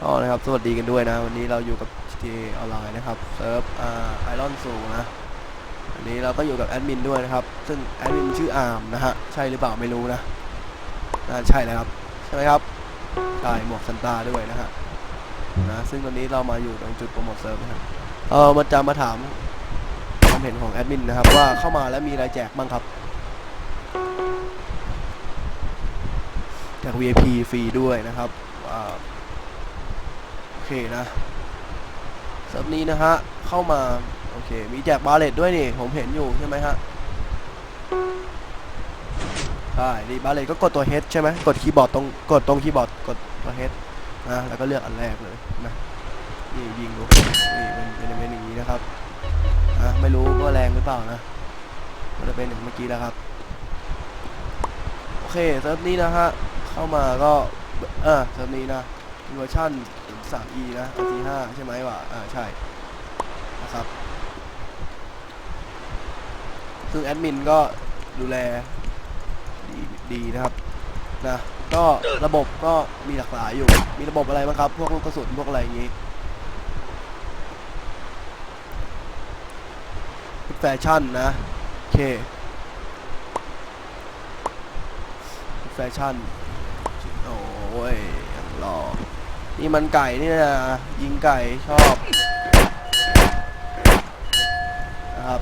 ก็นะครับสวัสดีกันด้วยนะ วันนี้เราอยู่กับ GTA ออนไลน์นะครับเซิร์ฟอ่าไอรอนสูนะวันนี้เราก็อยู่กับแอดมินด้วยนะครับ ซึ่งแอดมินชื่ออาร์มนะฮะใช่หรือเปล่าไม่รู้นะน่าใช่แล้วครับใช่ไหมครับใช่หมวกซันตาด้วยนะฮะนะซึ่งวันนี้เรามาอยู่ตรงจุดโปรโมทเซิร์ฟนะครับเออมาจะมาถามความเห็นของแอดมินนะครับ ว่าเข้ามาแล้วมีอะไรแจกบ้างครับแจก VIP ฟรีด้วยนะครับอ่าโอ เคนะเซิร์ฟนี้นะฮะ เข้ามา โอเค มีแจกบาเลตด้วยนี่ ผมเห็นอยู่ใช่ไหมฮะใช่นี่บาเลตก็กดตัว H ใช่ไหมกดคีย์บอร์ดตรงกดตรงคีย์บอร์ดกดตัว H นะแล้วก็เลือกอันแรกเลยนะนี่ยิงดูนี่เป็นเป็นเป็นอย่างนี้นะครับอะไม่รู้ว่าแรงหรือเปล่านะมันจะเป็นอย่างเมื่อกี้แล้วครับโอเคเซิร์ฟนี้นะฮะเข้ามาก็เออเซิร์ฟนี้นะ เวอร์ชัน 3e นะ RT5 ใช่ไหมวะอ่าใช่นะครับซึ่งแอดมินก็ดูแลดีดีนะครับนะก็ระบบก็มีหลากหลายอยู่ มีระบบอะไรบ้างครับ พวกลูกกระสุนพวกอะไรอย่างงี้แฟชั่นนะโอเคแฟชั่น โอ้ย ยังรอนี่มันไก่นี่นะยิงไก่ชอบนะครับ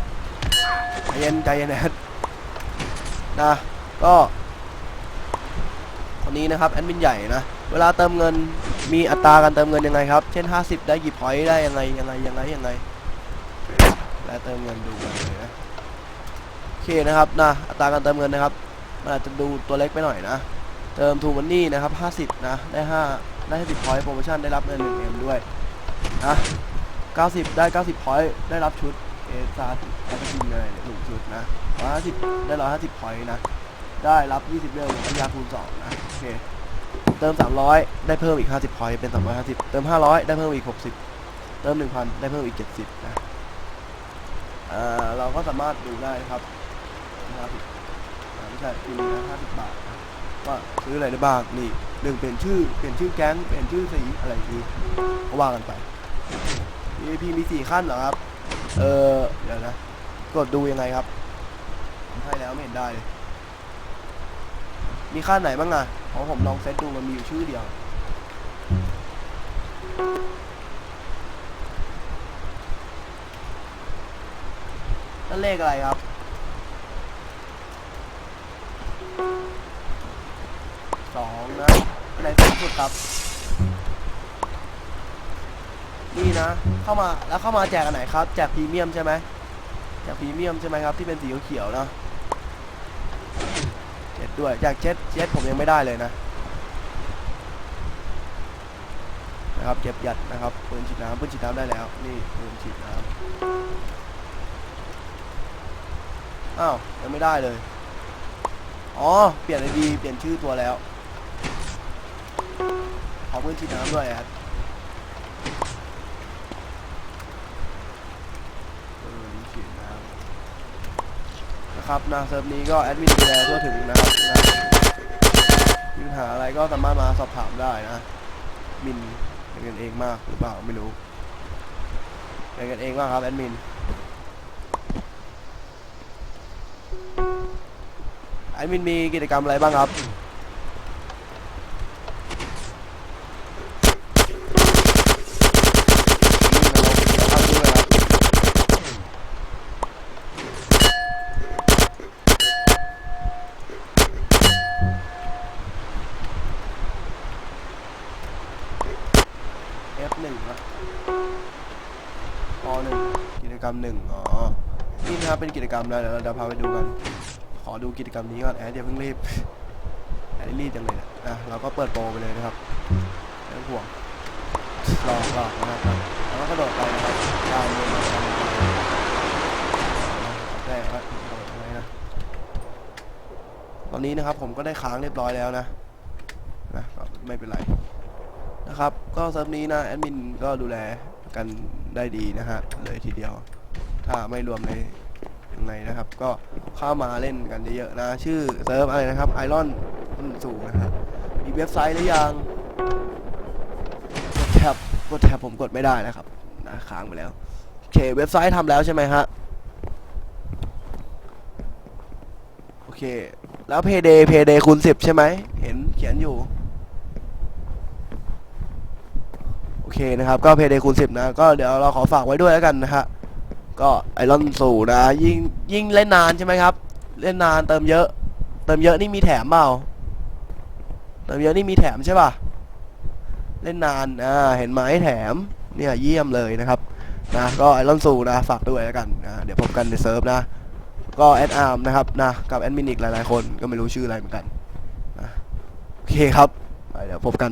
ใจเย็นใจเย็นแอดนะก็คนนี้นะครับแอดมินใหญ่นะเวลาเติมเงินมีอัตราการเติมเงินยังไงครับ เช่น 50 ได้กี่พอยต์ได้ยังไงยังไงยังไงยังไงแล้วเติมเงินดูกันเลยนะโอเคนะครับนะอัตราการเติมเงินนะครับมันอาจจะดูตัวเล็กไปหน่อยนะ เติมทูมันนี่นะครับ 50 นะ ได้ 5 ได้50พอยต์โปรโมชั่นได้รับเงิน 1M ด้วยนะ90 ได้ 90พอยต์ได้รับชุดเอซาร์แอปปินเลยหนึ่งชุดนะ150 ได้ 150พอยต์นะ ได้รับ 20เรื่องระยะคูณ2นะ โอเค เติม 300 ได้เพิ่มอีก 50พอยต์เป็น 350 เติม 500 ได้เพิ่มอีก 60 เติม 1,000 ได้เพิ่มอีก 70 นะอ่าเราก็สามารถดูได้นะครับ50อ่าไม่ใช่ทีนี้นะ50 บาทนะ ว่าซื้ออะไรได้บ้างนี่หนึ่งเปลี่ยนชื่อเปลี่ยนชื่อแก๊งเปลี่ยนชื่อสีอะไรนี้ก็ว่ากันไป VIP มีสี่ขั้นเหรอครับ เออเดี๋ยวนะกดดูยังไงครับให้แล้วไม่เห็นได้เลยมีขั้นไหนบ้างอะของผมลองเซตดูมันมีอยู่ชื่อเดียวนั่นเลขอะไรครับ สองนะอันไหนสูงสุดครับ นี่นะ เข้ามาแล้วเข้ามาแจกอันไหนครับ แจกพรีเมียมใช่ไหมแจกพรีเมียมใช่ไหมครับที่เป็นสีเขียวๆเนอะเจ็ดด้วยแจกเจ็ดเจ็ดผมยังไม่ได้เลยนะนะครับเก็บหยัดนะครับปืนฉีดน้ำปืนฉีดน้ำได้แล้วนี่ปืนฉีดน้ำอ้าวยังไม่ได้เลยอ๋อเปลี่ยนไอดีเปลี่ยนชื่อตัวแล้ว ขอพื้นฉีดน้ำด้วยแอดปืนฉีดน้ำนะครับนะเซิร์ฟนี้ก็แอดมินดูแลทั่วถึงนะครับนะมีปัญหาอะไรก็สามารถมาสอบถามได้นะมินเป็นกันเองมากหรือเปล่าไม่รู้เป็นกันเองมากครับแอดมินแอดมินมีกิจกรรมอะไรบ้างครับ F หนึ่งนะป หนึ่งกิจกรรมหนึ่งอ๋อ นี่นะครับเป็นกิจกรรมนะเดี๋ยวเราจะพาไปดูกัน ขอดูกิจกรรมนี้ก่อนแอดอย่าเพิ่งรีบแอดรีบจังเลยนะอะเราก็เปิดโปรไปเลยนะครับไม่ต้องห่วงรอรอนะครับแล้วก็กระโดดไปนะครับตามเลยนะครับแต่ว่าโดดอะไรนะตอนนี้นะครับผมก็ได้ค้างเรียบร้อยแล้วนะนะไม่เป็นไรนะครับ ก็เซิร์ฟนี้นะแอดมินก็ดูแล กันได้ดีนะฮะเลยทีเดียว ถ้าไม่รวมในในนะครับ ก็เข้ามาเล่นกันเยอะๆนะ ชื่อเซิร์ฟอะไรนะครับไอรอนสูงนะครับมีเว็บไซต์หรือยังเว็บกดแท็บผมกดไม่ได้นะครับนะค้างไปแล้วโอเคเว็บไซต์ทำแล้วใช่ไหมฮะโอเค แล้ว Payday Payday คูณ10ใช่ไหมเห็นเขียนอยู่ โอ เคนะครับ ก็ Payday คูณ10 นะ ก็เดี๋ยวเราขอฝากไว้ด้วยแล้วกันนะฮะก็ไอรอนสูนะ ยิ่งยิ่งเล่นนานใช่ไหมครับ เล่นนานเติมเยอะ เติมเยอะนี่มีแถมเปล่าเติมเยอะนี่มีแถมใช่ป่ะ เล่นนานอ่าเห็นไหมแถมเนี่ยเยี่ยมเลยนะครับนะก็ไอรอนสูนะฝากด้วยแล้วกันนะเดี๋ยวพบกันในเซิร์ฟนะ ก็แอดอาร์มนะครับนะกับแอดมินอีกหลายๆคนก็ไม่รู้ชื่ออะไรเหมือนกันนะโอเคครับเดี๋ยวพบกัน